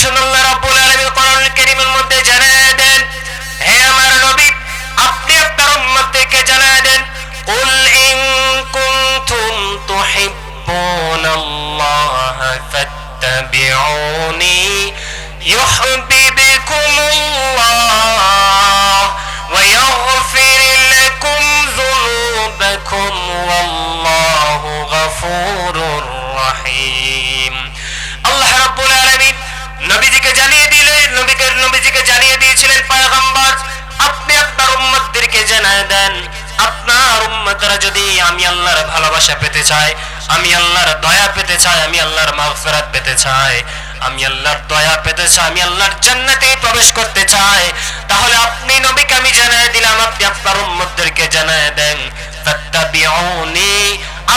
জন্য নবীজিকে জানিয়ে দিলেন নবীকে নবীজিকে জানিয়ে দিয়েছিলেন, পয়গম্বর, আপনি আপনার উম্মতদেরকে জানায় দেন। আপনার উম্মতরা যদি আমি আল্লাহর ভালোবাসা পেতে চায়, আমি আল্লাহর দয়া পেতে চাই আমি আল্লাহর মাগফিরাত পেতে চাই আমি আল্লাহর দয়া পেতে চাই আমি আল্লাহর জান্নাতে প্রবেশ করতে চাই তাহলে আপনি নবীকে আমি জানায় দিলাম, আপনি আপনার উম্মতদেরকে জানায় দেন। ফাত্তাবিউনি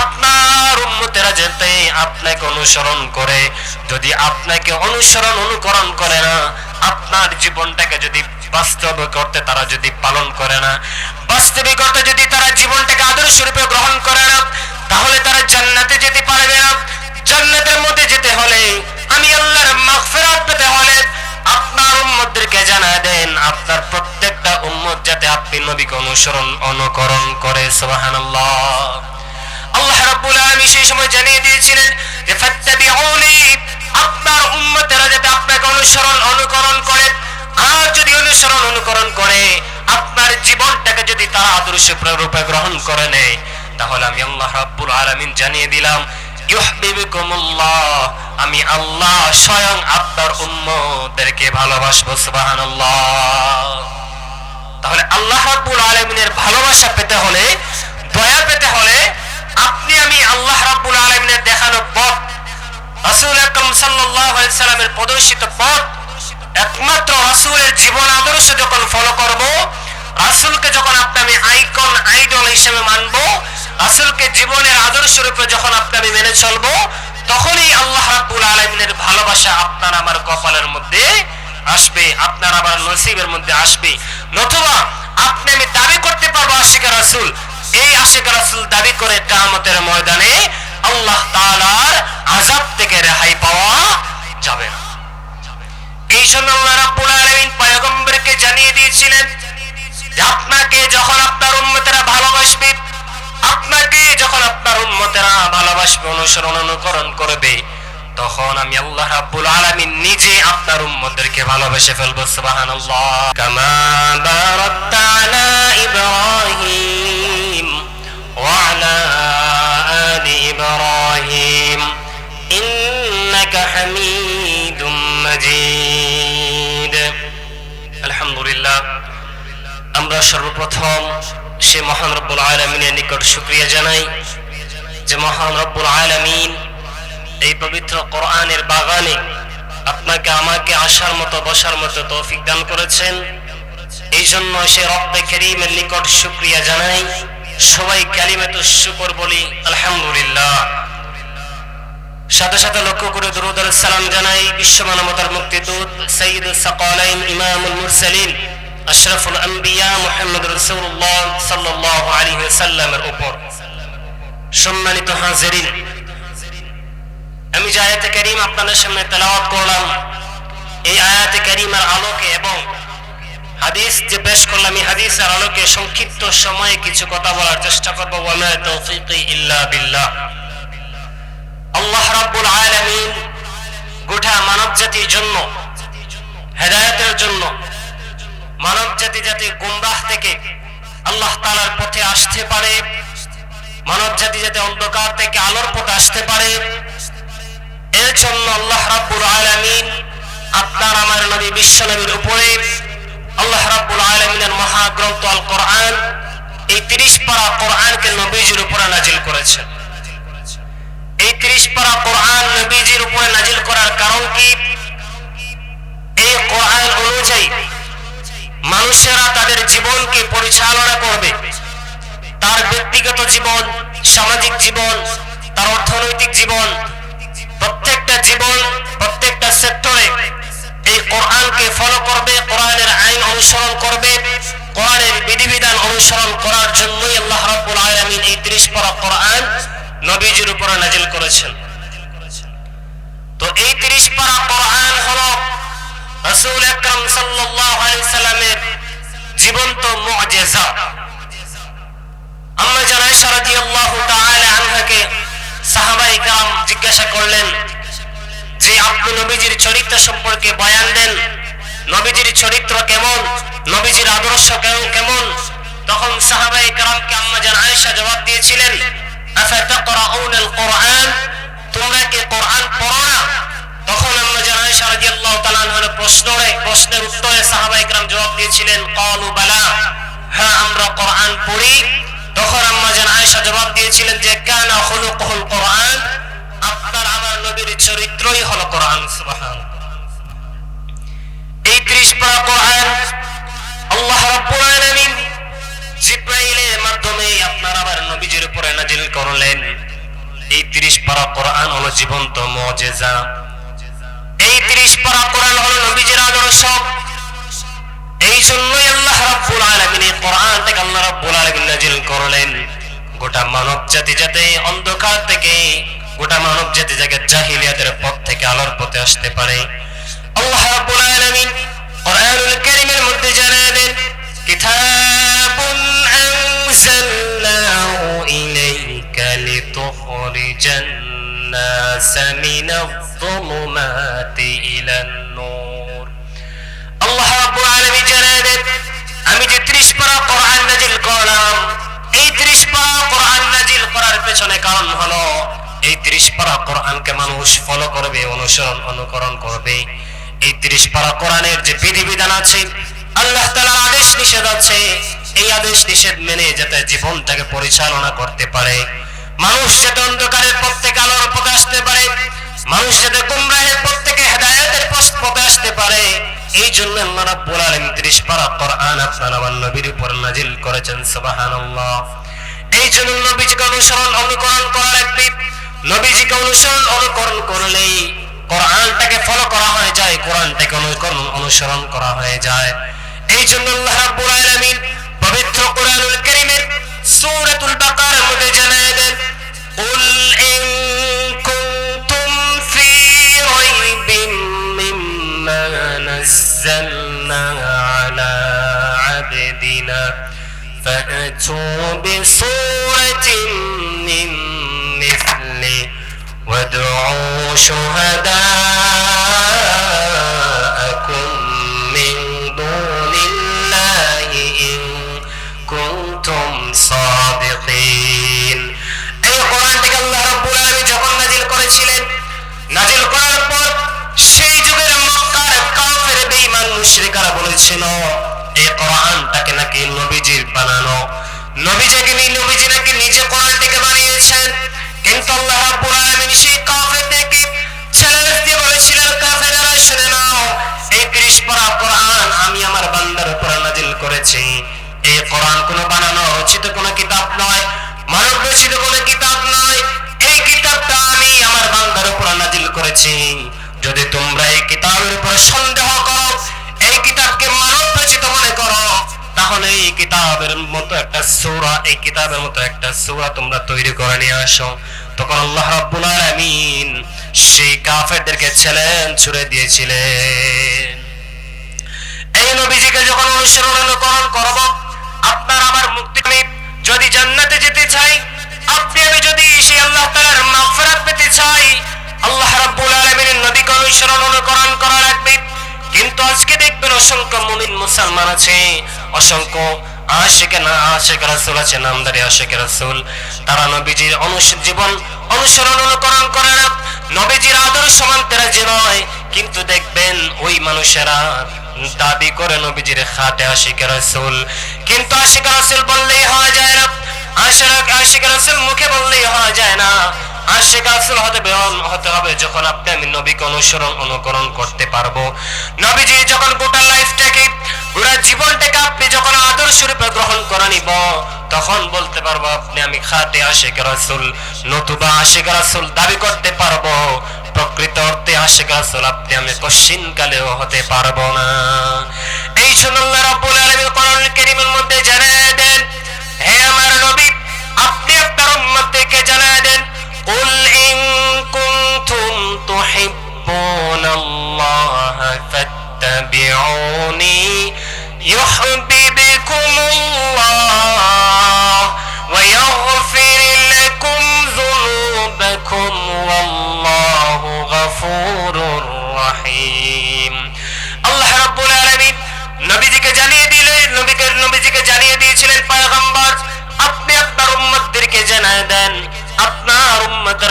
আপনার উম্মতেরা যেতে আপনাকে অনুসরণ করে, যদি আপনাকে অনুসরণ অনুকরণ করে না, আপনার জীবনটাকে যদি বাস্তব করতে তারা যদি পালন করে না বাস্তবিকতা যদি তারা জীবনটাকে আদর্শ রূপে গ্রহণ করে না, তাহলে তারা জান্নাতে যেতে পারবে না। জান্নাতের মধ্যে যেতে হলে, আমি আল্লাহর মাগফিরাত পেতে হলে আপনার উম্মতদেরকে জানা দেন, আপনার প্রত্যেকটা উম্মত যাতে আপনি নবীকে অনুসরণ, অনুকরণ করে, সুবহানাল্লাহ। আল্লাহ রাব্বুল আলামিন সেই সময় জানিয়ে দিয়েছিলেন যে, ফাত্তাবিউনি, আপনার উম্মতেরা যাতে আপনাকে অনুসরণ, অনুকরণ করে, আর যদি অনুসরণ, অনুকরণ করে, আপনার জীবনটাকে যদি তারা আদর্শ রূপে গ্রহণ করে নেয়, তাহলে আমি আল্লাহ রাব্বুল আলামিন জানিয়ে দিলাম, ইউহিব্বুকুমুল্লাহ, আমি আল্লাহ স্বয়ং আপনার উম্মতদেরকে ভালোবাসবো, সুবহানাল্লাহ। তাহলে আল্লাহ রাব্বুল আলামিনের ভালোবাসা পেতে হলে, দয়া পেতে হলে আপনি আমি আল্লাহ রাব্বুল আলামিনের দেখানো পথ, রাসূল আকরাম সাল্লাল্লাহু আলাইহি সাল্লামের প্রদর্শিত পথ, একমাত্র রাসূলের জীবন আদর্শ যখন ফলো করব, রাসূলকে যখন আপনি আমি আইকন আইডল হিসেবে মানব, রাসূলকে জীবনের আদর্শ রূপে যখন আপনি আমি মেনে চলবো, তখনই আল্লাহ রাব্বুল আলামিনের ভালোবাসা আপনার আমার কপালের মধ্যে আসবে, আপনার আবার নসিবের মধ্যে আসবে। নতুবা আপনি আমি দাবি করতে পারব আশিকা রাসূল এই আশিকা রাসূল দাবি করে কিয়ামতের ময়দানে আল্লাহ তাআলার আযাব থেকে রেহাই পাওয়া যাবে না। এই জন্য আল্লাহ রাব্বুল আলামিন পয়গম্বরকে জানিয়ে দিয়েছিলেন আপনাকে যখন আপনার উম্মতেরা ভালোবাসবে, আপনাকে যখন আপনার উম্মতেরা ভালোবাসবে, অনুসরণ অনুকরণ করবে, তখন আমি আল্লাহ রাব্বুল আলামিন নিজে আপনার উম্মতদেরকে ভালোবেসে ফেলব, সুবহানাল্লাহ। কামা বারাকতা আলা ইব্রাহিম। ওয়া আলা আলি ইব্রাহিম ইন্নাকা হামিদুম মাজিদ আলহামদুলিল্লাহ, আমরা সর্বপ্রথম সে মহান রব্বুল আলমিনের নিকট শুক্রিয়া জানাই যে মহান রব্বুল আলমিন এই পবিত্র কোরআনের বাগানে আপনাকে, আমাকে আসার মতো, বসার মতো তৌফিক দান করেছেন। এই জন্য সে রব্বে করিমের নিকট শুক্রিয়া জানাই। সবাই কালিমাত শুকর বলি, আলহামদুলিল্লাহ। সাথে সাথে লক্ষ্য করে দরুদ আর সালাম জানাই বিশ্ব মানবতার মুক্তিদূত সঈদ সাকালাইন ইমামুল মুরসালিন আশরাফুল আম্বিয়া মুহাম্মদ রাসূলুল্লাহ সাল্লাল্লাহু আলাইহি ওয়াসাল্লামের উপর। সম্মানিত হাজিরিন, আমি যে আয়াতে কারীম আপনাদের সামনে তেলাওয়াত করলাম, এই আয়াতে কারীমের আলোকে এবং হাদিস যে পেশ করলাম, এই হাদিসের আলোকে সংক্ষিপ্ত সময়ে কিছু কথা বলার চেষ্টা করব। ওয়া মা তৌফিকি ইল্লা বিল্লাহ। আল্লাহ রাব্বুল আলামিন গোটা মানব জাতির জন্য, হেদায়েতের জন্য মানব জাতি যাতে গুমরাহ থেকে আল্লাহ তাআলার পথে আসতে পারে মানব জাতি যাতে অন্ধকার থেকে আলোর পথে আসতে পারে, এর জন্য আল্লাহ রাব্বুল আলামিন আপনার আমার নবী বিশ্ব নবীর উপরে আল্লাহ রাব্বুল আলামিনের মহাগ্রন্থ আল কোরআন এই 30 পারা কোরআনকে নবীজির উপরে নাজিল করেছেন। এই 30 পারা কোরআন নবীজির উপরে নাজিল করার কারণ কি? এই কোরআন অনুযায়ী মানুষেরা তাদের জীবনকে পরিচালনা করবে। তার ব্যক্তিগত জীবন, সামাজিক জীবন, তার অর্থনৈতিক জীবন, প্রত্যেকটা জীবন এই কোরআনকে ফলো করবে কোরআনের আইন অনুসরণ করবে কোরআনের বিধিবিধান অনুসরণ করার জন্যই আল্লাহ রাব্বুল আলামিন এই 30 পারা কোরআন নবীজির উপরে নাজিল করেছেন তো এই 30 পারা কোরআন হলো রাসূল আকরাম সাল্লাল্লাহু আলাইহি সাল্লামের জীবন্ত মুআজিজা আম্মা জান আয়েশা রাদিয়াল্লাহু তাআলা আনহাকে সাহাবায়ে کرام জিজ্ঞাসা করলেন যে আপনি নবীজির চরিত্র সম্পর্কে বয়ান দেন, নবীজির চরিত্র কেমন, নবীজির আদর্শ কেমন? তখন সাহাবাই কালামকে আয়েশা জবাব দিয়েছিলেন তোমরা কি কোরআন পড়ো না? তখন আয়েশা রাদিয়াল্লাহু তাআলা প্রশ্নরে প্রশ্নের উত্তরে সাহাবাই কালাম জবাব দিয়েছিলেন, ক্বালু বালা হ্যাঁ আমরা কোরআন পড়ি। তখন আম্মাজান আয়েশা জবাব দিয়েছিলেন যে, কানা খুলুকুল কোরআন। আপনার নবীর চরিত্রই হলো কোরআন এই 30 পারা কোরআন, আল্লাহ জিব্রাইলের মাধ্যমে আপনার নবীজির উপরে নাজিল করলেন। এই 30 পারা কোরআন হলো জীবন্ত এই 30 পারা কোরআন হলো নবীজির এই জন্যই আল্লাহ রাব্বুল আলামিন এই কোরআনটাকে আল্লাহ রাব্বুল আলামিন নাজিল করলেন। গোটা মানব জাতি যাতে অন্ধকার থেকে গোটা মানব জাতি যাতে জাহিলিয়াতের পথ থেকে আলোর পথে আসতে পারে আল্লাহ রাব্বুল আলামিন কোরআনুল কারীমের মধ্যে জানিয়ে দেন কিতাবুন আনজালনাহু ইলাইকা লিতুখরিজান الناس من الظلمات إلى النور আল্লাহ রাব্বুল আলামিন জানিয়ে দেন আমি যে 30 পারা কোরআন নাজিল করলাম এই 30 পারা কোরআন নাজিল করার পেছনে কারণ হলো এই 30 পারা কোরআনকে মানুষ ফলো করবে, অনুসরণ, অনুকরণ করবে। এই 30 পারা কোরআনের যে বিধিবিধান আছে, আল্লাহ তাআলার আদেশ নিষেধ আছে। এই আদেশ নিষেধ মেনে যাতে জীবনটাকে পরিচালনা করতে পারে। মানুষ যাতে অন্ধকারের পথ থেকে আলোর পথে আসতে পারে, মানুষ যাতে গুমরাহের পথ থেকে হেদায়েতের পথে আসতে পারে। এই জন্য আল্লাহ রাব্বুল 30 পারা কোরআন আপনার আমার নবীর উপর নাজিল করেছেন, সুবহানাল্লাহ। এই জন্য নবীজিকে অনুসরণ, অনুকরণ করার লাগবে নবীজিকে অনুসরণ অনুকরণ করলেই কোরআনটাকে ফলো করা হয়ে যায় কোরআনটাকে অনুকরণ অনুসরণ করা হয়ে যায় এই জন্য আল্লাহ রাব্বুল আলামিন পবিত্র কোরআনুল কারীমের সূরাতুল বাকারার মধ্যে জানিয়ে দেন قل إن كنتم في ريب مما نزلنا على عبدنا فأتوا بصورة وادعوا এই কিতাবের মতো একটা সূরা তোমরা তৈরি করে নিয়ে আসো। তখন আল্লাহ রাব্বুল সেই কাফেরদেরকে চ্যালেঞ্জ ছুড়ে দিয়েছিলেন। এই নবীজিকে যখন অনুসরণ অনুকরণ করব, আপনার আমার মুক্তি যদি জান্নাতে যেতে চাই, আপনি আমি যদি সেই আল্লাহ পেতে চাই, আল্লাহ রাব্বুল অনুসরণ অনুকরণ করা লাগবে। কিন্তু আজকে দেখবেন অসংখ্য মুমিন মুসলমান আছে, অসংখ্য কিন্তু দেখবেন ওই মানুষেরা দাবি করে নবীজির খাটে আশিক রাসূল। কিন্তু বললেই হওয়া যায় না। রাসূল মুখে বললেই হওয়া যায় না। হতে হতে হবে যখন আপনি আমি নবীকে অনুসরণ, অনুকরণ করতে পারব। নবীজি যখন গোটা লাইফটাকে পুরা জীবনটাকে আপনি যখন আদর্শ রূপে গ্রহণ করে নিব, তখন বলতে পারব, আপনি আমি খাতে আশেক রাসুল, নতুবা আশেক রাসুল দাবি করতে পারব। প্রকৃত অর্থে আশেক রাসুল আপনি আমি কশিন কালেও হতে পারব না। এই জন্য আল্লাহ রাব্বুল আলামিন কোরআন কারীমের মধ্যে জানায় দেন, হে আমার নবী, আপনি আপনার উম্মতকে জানায় দেন, কুল ইন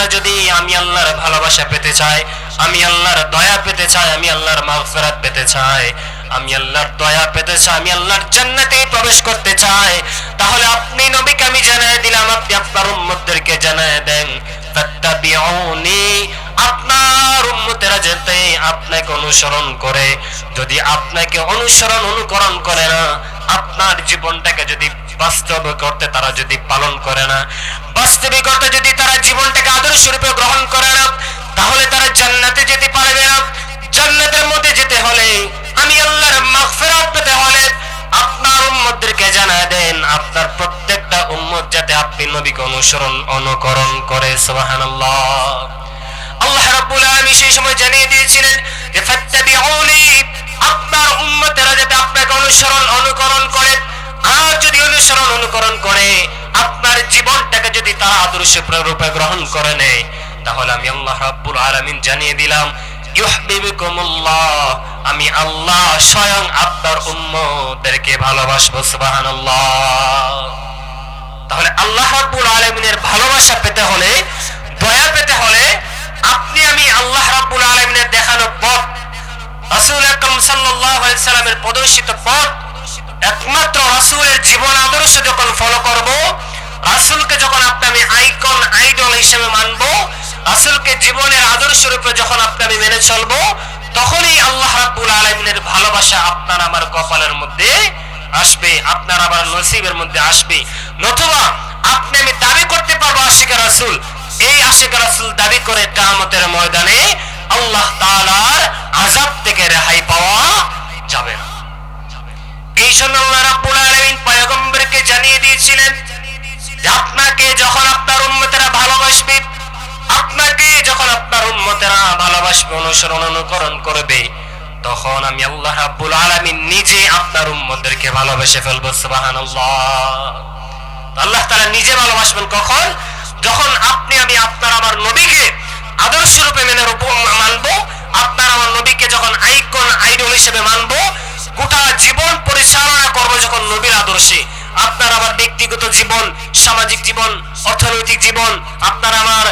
উম্মতরা যদি আমি আল্লাহর ভালোবাসা পেতে চায় আমি আল্লাহর দয়া পেতে চাই, আমি আল্লাহর মাগফিরাত পেতে চাই, আমি আল্লাহর দয়া পেতে চাই, আমি আল্লাহর জান্নাতে প্রবেশ করতে চাই, তাহলে আপনি নবীকে আমি জানিয়ে দিলাম, আপনি আপনার উম্মতদেরকে জানিয়ে দেন, ফাত্তাবিউনি, আপনার উম্মতেরা যেতে আপনাকে অনুসরণ করে, যদি আপনাকে অনুসরণ, অনুকরণ করে না, আপনার জীবনটাকে যদি বাস্তব করতে তারা যদি পালন করে না, বাস্তবিক অর্থে যদি তারা জীবনটাকে আদর্শ রূপে গ্রহণ করে না, তাহলে তারা জান্নাতে যেতে পারবে না। জান্নাতের মধ্যে যেতে হলে আমি আল্লাহর মাগফিরাত পেতে হলে আপনার উম্মতদেরকে জানায় দেন, আপনার প্রত্যেকটা উম্মত যাতে আপনি নবীকে অনুসরণ, অনুকরণ করে, সুবহানাল্লাহ। আল্লাহ রাব্বুল আলামিন সেই সময় জানিয়ে দিয়েছিলেন যে, ফাত্তাবিউনি আপনার উম্মতেরা যাতে আপনাকে অনুসরণ, অনুকরণ করে। আর যদি অনুসরণ অনুকরণ করে, আপনার জীবনটাকে যদি তারা আদর্শ রূপে গ্রহণ করে নেয়, তাহলে আমি আল্লাহ রাব্বুল আলামিন জানিয়ে দিলাম, ইউহিব্বুকুমুল্লাহ, আমি আল্লাহ স্বয়ং আপনার উম্মতদেরকে ভালোবাসবো, সুবহানাল্লাহ। তাহলে আল্লাহ রাব্বুল আলামিনের ভালোবাসা পেতে হলে, দয়া পেতে হলে, আপনি আমি আল্লাহ রাব্বুল আলামিনের দেখানো পথ, রাসূল আকরাম সাল্লাল্লাহু আলাইহি সাল্লামের প্রদর্শিত পথ একমাত্র রাসূলের জীবন আদর্শ যখন ফলো করব, রাসূলকে যখন আপনি আমি আইকন আইডল হিসেবে মানব, রাসূলকে জীবনের আদর্শ রূপে যখন আপনি আমি মেনে চলবো, তখনই আল্লাহ রাব্বুল আলামিনের ভালোবাসা আপনার আমার কপালের মধ্যে আসবে, আপনার আবার নসিবের মধ্যে আসবে। নতুবা আপনি আমি দাবি করতে পারব আশিকা রাসূল। এই আশিকা রাসূল দাবি করে কিয়ামতের ময়দানে আল্লাহ তাআলার জন্য আল্লাহ রাব্বুল আলামিন পয়গম্বরকে জানিয়ে দিয়েছিলেন আপনাকে যখন আপনার উম্মতেরা ভালোবাসবে, আপনাকে যখন আপনার উম্মতেরা ভালোবাসবে, অনুসরণ, অনুকরণ করবে, তখন আমি আল্লাহ রাব্বুল আলামিন নিজে আপনার উম্মতদেরকে ভালোবেসে ফেলব, সুবহানাল্লাহ। আল্লাহ তাআলা নিজে ভালোবাসবেন কখন? যখন আপনি, আমি আপনার আমার নবীকে আদর্শ রূপে মেনে মানবো, আপনার আমার নবীকে যখন আইকন, আইডল হিসেবে মানবো গোটা জীবন পরিচালনা করব যখন নবীর আদর্শে। আপনার আমার ব্যক্তিগত জীবন, সামাজিক জীবন, অর্থনৈতিক জীবন, আপনার আমার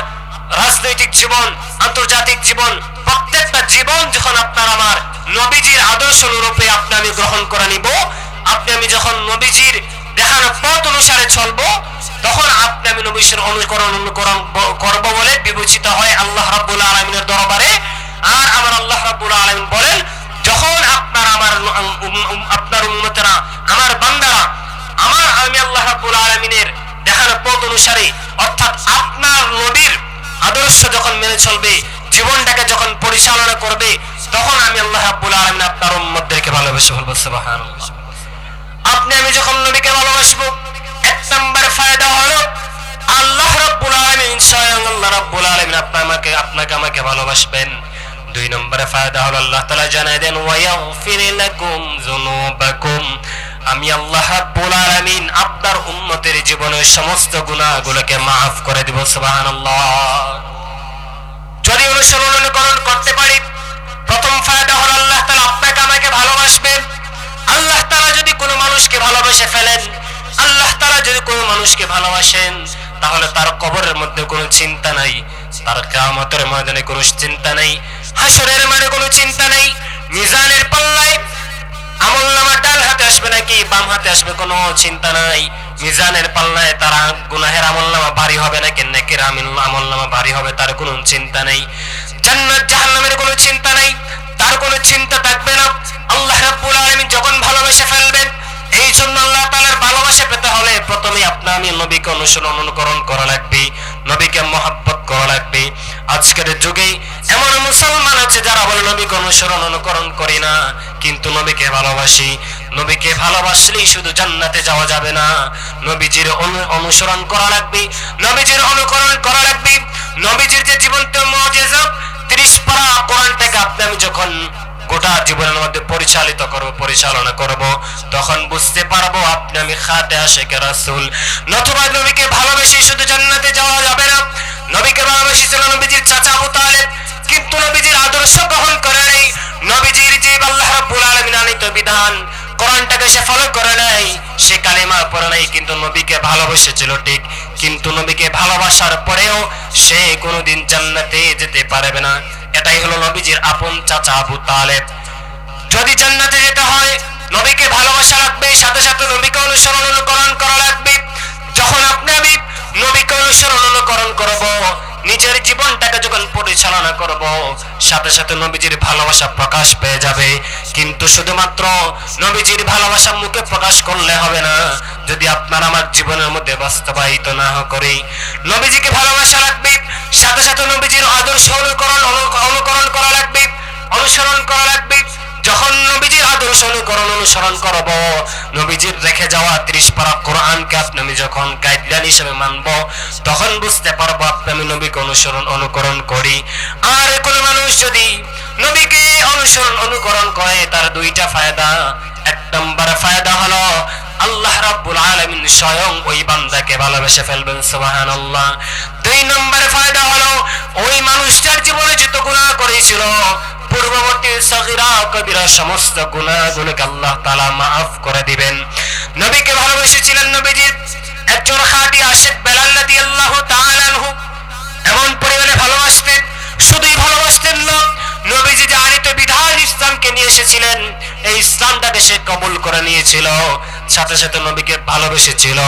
রাজনৈতিক জীবন, আন্তর্জাতিক জীবন, প্রত্যেকটা জীবন যখন আপনার আমার নবীজির আদর্শ অনুরূপে আপনি আমি গ্রহণ করে নিব, আপনি আমি যখন নবীজির দেখানো পথ অনুসারে চলবো, তখন আপনি আমি নবীশের অনুকরণ অনুকরণ করব বলে বিবেচিত হয় আল্লাহ রাব্বুল আলামিনের দরবারে। আর আমার আল্লাহ রাব্বুল আলামিন বলেন যখন আপনার আমার আপনার উম্মতেরা আমার বান্দারা, আমার আমি আল্লাহ রাব্বুল আলামিনের দেখানো পথ অনুসারে, অর্থাৎ আপনার নবীর আদর্শ যখন মেনে চলবে, জীবনটাকে যখন পরিচালনা করবে, তখন আমি আল্লাহ রাব্বুল আলামিন আপনার উম্মতদেরকে ভালোবেসে বলব, সুবহানাল্লাহ। আপনি, আমি যখন নবীকে ভালোবাসবো, এক নম্বর ফায়দা হলো, আল্লাহ রাব্বুল আলামিন স্বয়ং আল্লাহ রাব্বুল আলামিন আপনাকে আমাকে ভালোবাসবেন। দুই নম্বরে ফায়দা হলো আল্লাহ তাআলা জানায় দেন লাকুম যুনুবাকুম। আমি আল্লাহ রাব্বুল আলামিন আপনার উম্মতের জীবনের সমস্ত গুনাহগুলোকে maaf করে দিব, সুবহানাল্লাহ। যদি অনুসরণ অনুকরণ করতে পারি, প্রথম ফায়দা হলো আল্লাহ তাআলা আপনাকে আমাকে ভালোবাসবেন। আল্লাহ তাআলা যদি কোনো মানুষকে ভালোবেসে ফেলেন, আল্লাহ তাআলা যদি কোনো মানুষকে ভালোবাসেন, তাহলে তার কবরের মধ্যে কোনো চিন্তা নাই, তার কিয়ামতের ময়দানে কোনো চিন্তা নাই। হাসরের মানে কোনো চিন্তা নেই, মিজানের পাল্লায় আমল নামা ডান হাতে আসবে নাকি বাম হাতে আসবে কোনো চিন্তা নাই। মিজানের পাল্লায় তার গুনাহের আমল নামা ভারী হবে নাকি নেকের আমল নামা ভারী হবে, তার কোনো চিন্তা নেই। জান্নাত জাহান্নামের কোনো চিন্তা নেই, তার কোনো চিন্তা থাকবে না। আল্লাহ প্রথমে আপনি আমি নবীকে অনুসরণ অনুকরণ করা লাগবে, নবীকে মহাব্বত করা লাগবে। আজকের যুগে এমন মুসলমান আছে যারা বলে, নবীকে অনুসরণ অনুকরণ করি না। কিন্তু নবীকে ভালোবাসি। নবীকে ভালোবাসলেই শুধু জান্নাতে যাওয়া যাবে না। নবীজির অনুসরণ করা লাগবে, নবীজির অনুকরণ করা লাগবে। নবীজির যে জীবন্ত মুজিজা 30 পারা কোরআনটাকে আপনি আমি যখন গোটা জীবনের মধ্যে পরিচালিত করব, পরিচালনা করব, তখন বুঝতে পারব আপনি আমি খাতে আশেকে রাসূল। নতুবা নবীকে ভালোবেসে শুধু জান্নাতে যাওয়া যাবে না, নবীকে ভালোবেসে ছিল নবীজির চাচা আবু তালেব। কিন্তু নবীজির আদর্শ গ্রহণ করে নেই, নবীজির যে আল্লাহ রাব্বুল আলামিন আনিত বিধান। কোরআনটাকে সে ফলো করে নাই, সে কালেমা পড়ে নাই, কিন্তু নবীকে ভালোবেসেছিল ঠিক। কিন্তু নবীকে ভালোবাসার পরেও সে কোনোদিন জান্নাতে যেতে পারবে না। এটাই হলো নবীজির আপন চাচা আবু তালেব। যদি জান্নাতে যেতে হয়, নবীকে ভালোবাসা লাগবে সাথে সাথে নবীকে অনুসরণ অনুকরণ করা লাগবে। যখন আপনি আমি নবীকে অনুসরণ অনুকরণ করব। নিজের জীবনটাকে যখন পরিচালনা করব, সাথে সাথে নবীজির ভালোবাসা প্রকাশ পেয়ে যাবে। কিন্তু শুধুমাত্র নবীজির ভালোবাসা মুখে প্রকাশ করলে হবে না, যদি আপনার আমার জীবনের মধ্যে বাস্তবায়িত না করি। নবীজিকে ভালোবাসা লাগবে, সাথে সাথে নবীজির আদর্শ অনুকরণ অনু- অনুকরণ করা লাগবে, অনুসরণ করা লাগবে। যখন নবীজির আদর্শ অনুকরণ অনুসরণ করব নবীজির রেখে যাওয়া ত্রিশ পারা কোরআনকে আপনি যখন গাইডলাইন হিসেবে মানব, তখন বুঝতে পারব আপনি আমি নবীকে অনুসরণ, অনুকরণ করি। আর কোন মানুষ যদি নবীকে অনুসরণ, অনুকরণ করে, তার দুইটা ফায়দা। এক নম্বর ফায়দা হলো, আল্লাহ রাব্বুল আলামিন স্বয়ং ওই বান্দাকে ভালোবেসে ফেলবেন, সুবহানাল্লাহ। দুই নম্বরে ফায়দা হলো, ওই মানুষটার জীবনে যত গুনাহ করেছিল পূর্ববর্তী সগিরা কবিরা সমস্ত গুনাহগুলোকে আল্লাহ তাআলা মাফ করে দিবেন। নবীকে ভালোবেসেছিলেন নবীজি একজন খাঁটি আশিক বেলাল রাদিয়াল্লাহু তাআলা আনহু। এমন পরিমাণে ভালোবাসতেন, শুধুই ভালোবাসতেন না, নবীজি যে আনিত বিধান ইসলামকে নিয়ে এসেছিলেন, এই ইসলামটাকে সে কবুল করে নিয়েছিল, সাথে সাথে নবীকে ভালোবেসেছিল,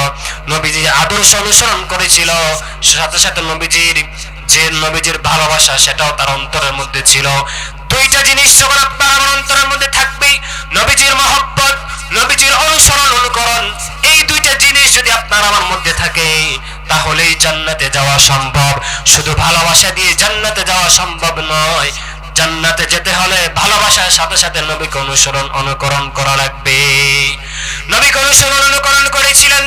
নবীজি আদর্শ অনুসরণ করেছিল, সাথে সাথে নবীজির যে নবীজির ভালোবাসা, সেটাও তার অন্তরের মধ্যে ছিল। দুইটা জিনিস যখন আপনার আমার অন্তরের মধ্যে থাকবে, নবীজির মহব্বত, নবীজির অনুসরণ অনুকরণ, এই দুইটা জিনিস যদি আপনার আমার মধ্যে থাকে, তাহলেই জান্নাতে যাওয়া সম্ভব। শুধু ভালোবাসা দিয়ে জান্নাতে যাওয়া সম্ভব নয়, জান্নাতে যেতে হলে ভালোবাসার সাথে সাথে নবীকে অনুসরণ অনুকরণ করা লাগবে। নবীকে অনুসরণ অনুকরণ করেছিলেন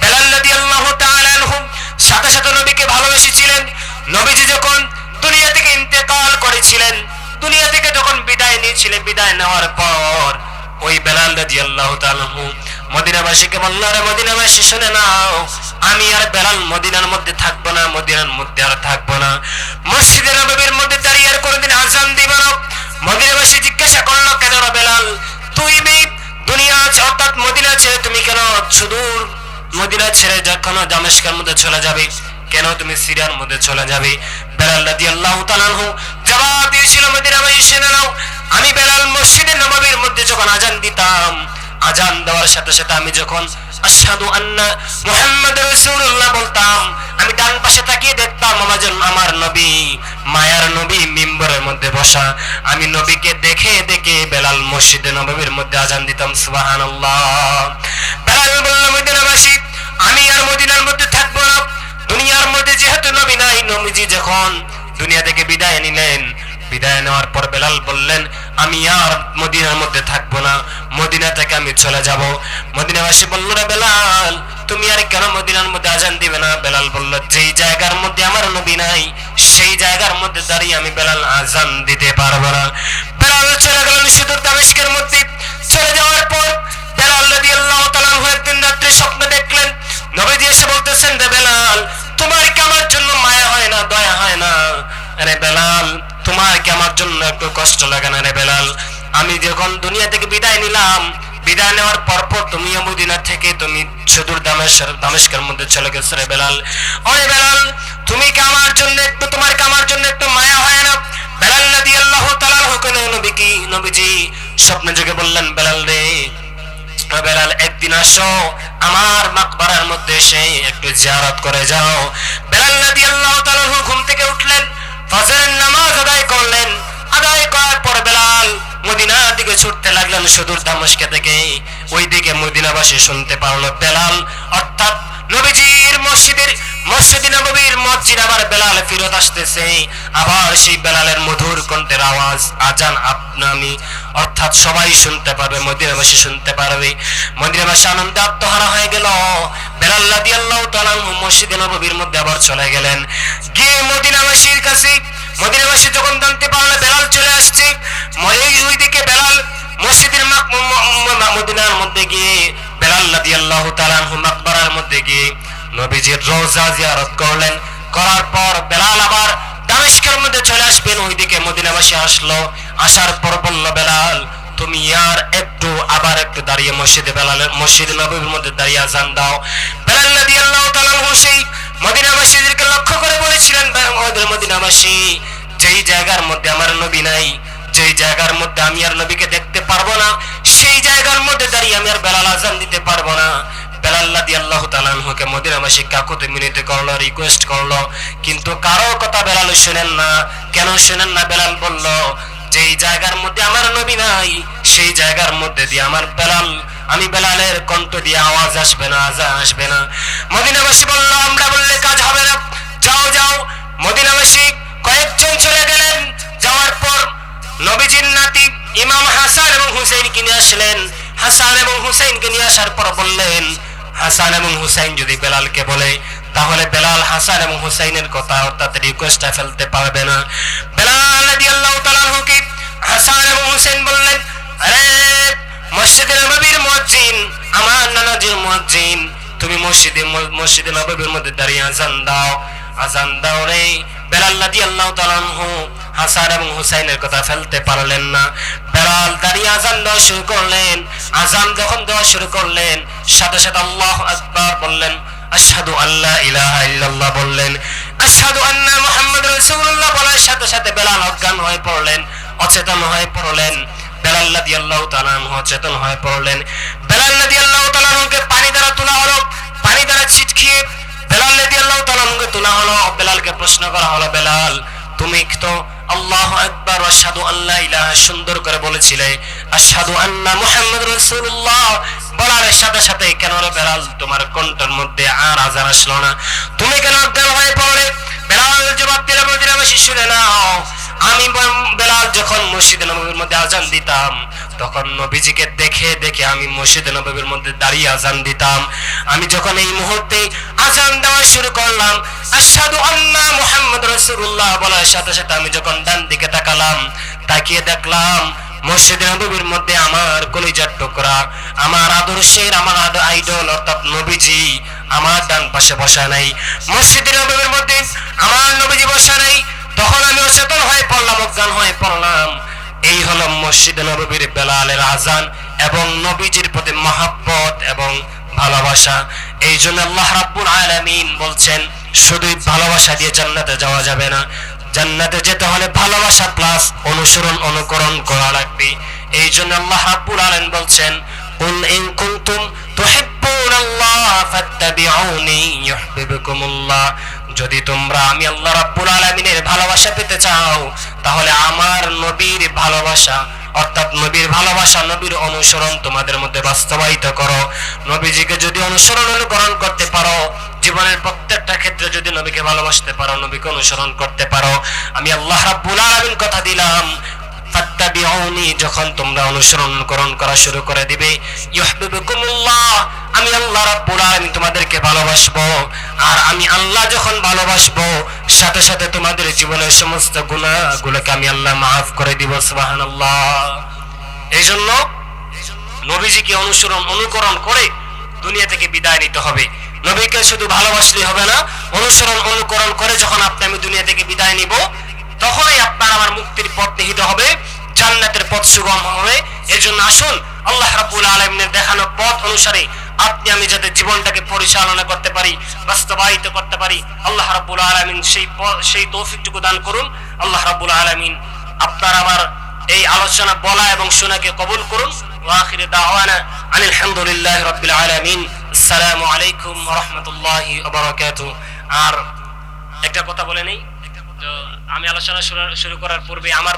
বেলাল রাদিয়াল্লাহু তাআলা আনহু। সাথে সাথে নবীকে ভালোবেসেছিলেন। নবীজি যখন দুনিয়া থেকে ইন্তেকাল করেছিলেন দুনিয়া থেকে যখন বিদায় নিয়েছিলেন, বিদায় নেওয়ার পর ওই বেলাল রাদিয়াল্লাহু তাআলা আনহু মদিনাবাসীকে বলল মদিনাবাসী, শুনে নাও, আমি আর বেলাল মদিনার মধ্যে থাকব না, মদিনার মধ্যে আর থাকব না। মসজিদে নববীর মধ্যে দাঁড়িয়ে আর কোনোদিন আজান দিব না। মদিনাবাসী জিজ্ঞাসা করল, কেন বেলাল, তুই বি দুনিয়া অর্থাৎ মদিনা ছেড়ে তুমি কেন সুদূর? মদিনা ছেড়ে যখন দামেস্কের মধ্যে চলে যাবে? কেন তুমি সিরিয়ার মধ্যে চলে যাবে? বেলাল রাদিয়াল্লাহু তাআলা আনহু জবাব দিয়েছিল মদিনাবাসী শুনে নাও আমি বেলাল মসজিদে নববীর মধ্যে যখন আজান দিতাম আজান দেওয়ার সাথে সাথে আমি যখন আশহাদু আন্না মুহাম্মাদ রাসূলুল্লাহ বলতাম, আমি ডান পাশে তাকিয়ে দেখতাম আমার আমার নবী, মায়ার নবী মিম্বরের মধ্যে বসা। আমি নবীকে দেখে দেখে বেলাল মসজিদে নববীর মধ্যে আজান দিতাম, সুবহানাল্লাহ। বেলাল বলল মদিনাবাসী আমি আর মদিনার মধ্যে থাকব না দুনিয়ার মধ্যে যেহেতু নবী নাই নবীজি যখন দুনিয়া থেকে বিদায় নিলেন। বিদায় নেওয়ার পর বেলাল বললেন, আমি আর মদিনার মধ্যে থাকব না। মদিনা থেকে আমি চলে যাব। মদিনাবাসী বলল, রে বেলাল, তুমি আর কেন মদিনার মধ্যে আজান দিবে না? বেলাল বলল, যেই জায়গার মধ্যে আমার নবী নাই, সেই জায়গার মধ্যে দাঁড়িয়ে আমি বেলাল আজান দিতে পারব না। বেলাল চলে গেলেন সুদূর দামেস্কের মধ্যে। চলে যাওয়ার পর বেলাল রাদিয়াল্লাহু তাআলা আনহু একদিন রাত্রে স্বপ্ন দেখলেন। নবীজি এসে বলতেছেন, রে বেলাল, তোমার কি আমার জন্য মায়া হয় না, দয়া হয় না? আরে বেলাল, তোমার কি আমার জন্য একটু কষ্ট লাগে না রে বেলাল? আমি যখন দুনিয়া থেকে বিদায় নিলাম, বিদায় নেওয়ার পরপর তুমি মদিনা থেকে তুমি সুদূর দামেশ্বর, দামেস্কের মধ্যে চলে গেছো রে বেলাল। ওরে বেলাল, তুমি কি আমার জন্য একটু, তোমার কি আমার জন্য একটু মায়া হয় না? বেলাল রাদিয়াল্লাহু তাআলা হুকুমে নবী কি নবীজি স্বপ্নে যোগে বললেন, বেলাল রে বেলাল, একদিন আসো, আমার মাকবারার মধ্যে এসে একটু জিয়ারত করে যাও। বেলাল রাদিয়াল্লাহু তাআলা ঘুম থেকে উঠলেন ফজরের নামাজ আদায় করলেন। আদায় করার পর বেলাল মদিনার দিকে ছুটতে লাগলেন সুদূর দামস্কে থেকে। ওই দিকে মদিনাবাসী শুনতে পারল বেলাল। অর্থাৎ নবীজির মসজিদের মসজিদ নবীর মসজিদ আবার বেলাল ফিরত আসতেছে। আবার সেই বেলালের মধুর কণ্ঠের আওয়াজ, আজান আপনামি অর্থাৎ সবাই শুনতে পারবে, মদিনাবাসী শুনতে পারবে। মদিনাবাসী আনন্দে আত্মহারা হয়ে গেল। আবার চলে গেলেন। চলে আসছে মধ্যে গিয়ে মধ্যে গিয়ে করলেন। করার পর বেলাল আবার দামেস্কের মধ্যে চলে আসবেন, ওইদিকে মদিনাবাসী আসলো। আসার পর বলল, বেলাল, তুমি আর একটু আবার একটু দাঁড়িয়ে মসজিদে বেলালের মসজিদ নবীর মধ্যে দাঁড়িয়ে আজান দাও। বেলাল রাদিয়াল্লাহু তাআলা আনহু সেই মদিনাবাসীদেরকে লক্ষ্য করে বলেছিলেন মদিনাবাসী, যেই জায়গার মধ্যে আমার নবী নাই, যেই জায়গার মধ্যে আমি আর নবীকে দেখতে পারব না, সেই জায়গার মধ্যে দাঁড়িয়ে আমি আর বেলাল আজান দিতে পারব না। বেলাল রাদিয়াল্লাহু তাআলা আনহুকে মদিনাবাসী কাকুতে মিনতি করল রিকোয়েস্ট করল, কিন্তু কারও কথা বেলাল শুনেন না। কেন শুনেন না? বেলাল বলল যেই জায়গার মধ্যে আমার নবী নাই, সেই জায়গার মধ্যে দিয়ে আমার বেলাল, আমি বেলালের কণ্ঠ দিয়ে আওয়াজ আসবে না, আজান আসবে না। মদিনাবাসী বলল, আমরা বললে কাজ হবে না, যাও যাও। মদিনাবাসী কয়েকজন চলে গেলেন। যাওয়ার পর নবীজির নাতি ইমাম হাসান এবং হুসেইনকে নিয়ে আসলেন। হাসান এবং হুসেইনকে নিয়ে আসার পর বললেন, হাসান এবং হুসাইন যদি বেলালকে বলে তাহলে বেলাল হাসান এবং হুসাইনের কথা অর্থাৎ রিকোয়েস্টটা ফেলতে পারবে না। বেলাল রাদিয়াল্লাহু তাআলা আনহুকে হাসান এবং হুসাইন বললেন, আরে মসজিদে নববীর মুয়াজ্জিন আমার নানাজির মুয়াজ্জিন তুমি মসজিদে মসজিদে নববীর মধ্যে দাঁড়িয়ে আজান দাও আজান দাও রে। বেলাল রাদিয়াল্লাহু তাআলা আনহু হাসান এবং হুসাইনের কথা ফেলতে পারলেন না। বেলাল দাঁড়িয়ে আজান দেওয়া শুরু করলেন, আজান যখন দেওয়া শুরু করলেন, সাথে সাথে আল্লাহ আকবার বললেন আশহাদু আল্লাহ ইলাহা ইল্লাল্লাহ বললেন, আশহাদু আন্না মুহাম্মদ রাসূলুল্লাহ বলার সাথে সাথে বেলাল অজ্ঞান হয়ে পড়লেন, অচেতন হয়ে পড়লেন। বেলাল অচেতন হয়ে পড়লেন। বেলাল পানি দ্বারা তোলা হলো, পানি দ্বারা ছিটকিয়ে বেলাল তোলা হলো, বেলালকে প্রশ্ন করা হলো, বেলাল, তুমি তো আল্লাহ আকবার, আশহাদু আল্লাহ ইলাহা, সুন্দর করে বলেছিলে, আশহাদু আন্না মুহাম্মদ রাসূলুল্লাহ বলার সাথে সাথে কেন রে বেলাল, তোমার কণ্ঠের মধ্যে আর আজান আসলো না? তুমি কেন অজ্ঞান হয়ে পড়লে? বেলাল জবাব দিল মদিনাবাসী শুনে নাও। আমি বেলাল যখন মসজিদ নবীর মধ্যে আজান দিতাম, তখন নবীজিকে দেখে দেখে আমি মসজিদে নববীর মধ্যে দাঁড়িয়ে আজান দিতাম। আমি যখন এই মুহূর্তে আজান দেওয়া শুরু করলাম, আশহাদু আন্না মুহাম্মদ রাসূলুল্লাহ বলার সাথে সাথে আমি যখন ডান দিকে তাকালাম, তাকিয়ে দেখলাম মসজিদে নববীর মধ্যে আমার কলিজার টুকরা, আমার আদর্শের, আমার আইডল অর্থাৎ নবীজি আমার ডান পাশে বসা নাই। মসজিদে নববীর মধ্যে আমার নবীজি বসা নাই। তখন আমি অচেতন হয়ে পড়লাম, অজ্ঞান হয়ে পড়লাম। এই হলো মসজিদে নববীর বেলালের আজান এবং নবীজির প্রতি মহাব্বত এবং ভালোবাসা। এই জন্য আল্লাহ রাব্বুল আলামিন বলছেন শুধুই ভালোবাসা দিয়ে জান্নাতে যাওয়া যাবে না। জান্নাতে যেতে হলে ভালোবাসা প্লাস অনুসরণ, অনুকরণ করা লাগবে। এই জন্য আল্লাহ রাব্বুল আলামিন বলছেন, কুল ইন কুনতুম তুহিব্বুনাল্লাহ ফাত্তাবিউনি ইউহিব্বুকুমুল্লাহ। যদি তোমরা আমি আল্লাহ রাব্বুল আলামিনের ভালোবাসা পেতে চাও, তাহলে আমার নবীর ভালোবাসা অর্থাৎ নবীর ভালোবাসা, নবীর অনুসরণ তোমাদের মধ্যে বাস্তবায়িত করো। নবীজিকে যদি অনুসরণ অনুকরণ করতে পারো, জীবনের প্রত্যেকটা ক্ষেত্রে যদি নবীকে ভালোবাসতে পারো, নবীকে অনুসরণ করতে পারো, আমি আল্লাহ রাব্বুল আলামিন কথা দিলাম, ফাত্তাবিউনি যখন তোমরা অনুসরণ অনুকরণ করা শুরু করে দিবে, ইউহিব্বুকুমুল্লাহ আমি আল্লাহ রাব্বুল আলামিন তোমাদেরকে ভালোবাসবো। আর আমি আল্লাহ যখন ভালোবাসবো, সাথে সাথে তোমাদের জীবনের সমস্ত গুনাহগুলোকে আমি আল্লাহ মাফ করে দিব, সুবহানাল্লাহ। এই জন্য নবীজিকে অনুসরণ, অনুকরণ করে দুনিয়া থেকে বিদায় নিতে হবে। নবীকে শুধু ভালোবাসলে হবে না, অনুসরণ, অনুকরণ করে যখন আপনি আমি দুনিয়া থেকে বিদায় নিব, তখনই আপনার আমার মুক্তির পথ নিহিত হবে, জান্নাতের পথ সুগম হবে। এজন্য আসুন, আল্লাহ রাব্বুল আলামিনের দেখানো পথ অনুসারে আপনি আমি যাতে জীবনটাকে পরিচালনা করতে পারি, বাস্তবায়িত করতে পারি, আল্লাহ রাব্বুল আলামিন সেই সেই তৌফিকটুকু দান করুন। আল্লাহ রাব্বুল আলামিন আপনার আমার এই আলোচনা বলা এবং শোনাকে কবুল করুন। ওয়াখির দাওয়ানা আনিল হামদুলিল্লাহি রাব্বিল আলামিন। আসসালামু আলাইকুম ওয়া রাহমাতুল্লাহি ওয়া বারাকাতুহু। আর একটা কথা বলে নেই। আমি আলোচনা শুরু করার পূর্বে আমার